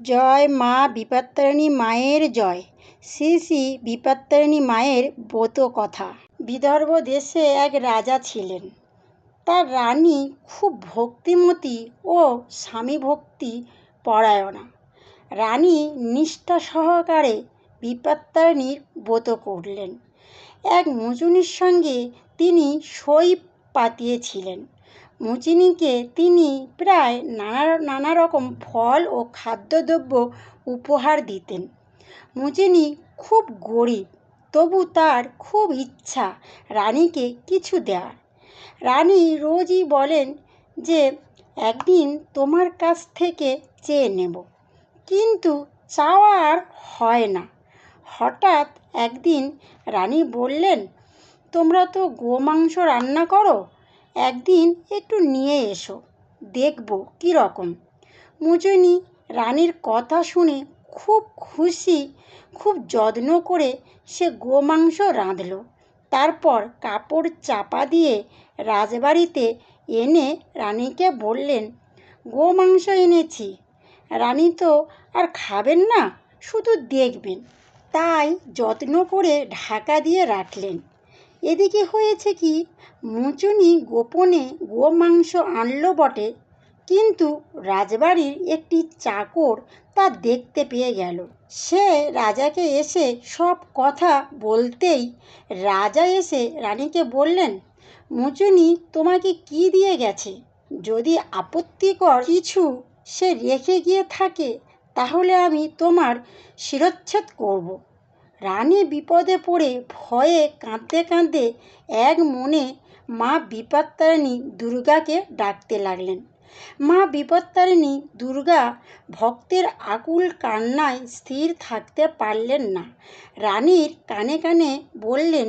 জয় মা বিপত্তারিণী মায়ের জয়। শ্রী শ্রী বিপত্তারিণী মায়ের ব্রত কথা বিদর্ভ দেশে এক রাজা ছিলেন। তার রানী খুব ভক্তিমতী ও স্বামী ভক্তি পরায়ণা। রানী নিষ্ঠা সহকারে বিপত্তারিণীর ব্রত করলেন। এক মুচুনির সঙ্গে তিনি সই পাতিয়েছিলেন। মুচিনিকে তিনি প্রায় নানা নানা রকম ফল ও খাদ্যদ্রব্য উপহার দিতেন। মুচিনি খুব গরিব, তবু তার খুব ইচ্ছা রানীকে কিছু দেওয়ার রানী রোজই বলেন যে, একদিন তোমার কাছ থেকে চেয়ে নেব। কিন্তু চাওয়া আর হয় না। হঠাৎ একদিন রানী বললেন, তোমরা তো গোমাংস রান্না করো? একদিন একটু নিয়ে এসো, দেখব কীরকম মুজনি রানীর কথা শুনে খুব খুশি, খুব যত্ন করে সে গোমাংস রাঁধল। তারপর কাপড় চাপা দিয়ে রাজবাড়িতে এনে রানীকে বললেন, গোমাংস এনেছি। রানী তো আর খাবেন না, শুধু দেখবেন। তাই যত্ন করে ঢাকা দিয়ে রাখলেন। এদিকে হয়েছে কি, মুচুনি গোপনে গোমাংস আনলো বটে, কিন্তু রাজবাড়ির একটি চাকর তা দেখতে পেয়ে গেল। সে রাজাকে এসে সব কথা বলতেই রাজা এসে রানীকে বললেন, মুচুনি, তোমাকে কি দিয়ে গেছে? যদি আপত্তিকর কিছু সে রেখে গিয়ে থাকে, তাহলে আমি তোমার শিরচ্ছেদ করব। রানী বিপদে পড়ে ভয়ে কাঁদতে কাঁদতে এক মনে মা বিপত্তারিণী দুর্গাকে ডাকতে লাগলেন। মা বিপত্তারিণী দুর্গা ভক্তের আকুল কান্নায় স্থির থাকতে পারলেন না। রানীর কানে কানে বললেন,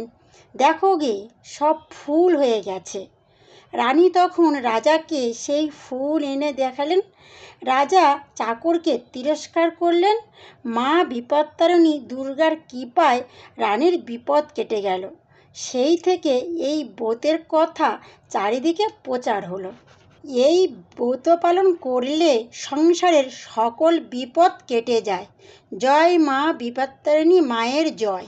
দেখো গে, সব ফুল হয়ে গেছে। রানী তখন রাজাকে সেই ফুল এনে দেখালেন। রাজা চাকরকে তিরস্কার করলেন। মা বিপত্তারিণী দুর্গার কৃপায় রানীর বিপদ কেটে গেল। সেই থেকে এই ব্রতের কথা চারিদিকে প্রচার হলো। এই ব্রত পালন করলে সংসারের সকল বিপদ কেটে যায়। জয় মা বিপত্তারিণী মায়ের জয়।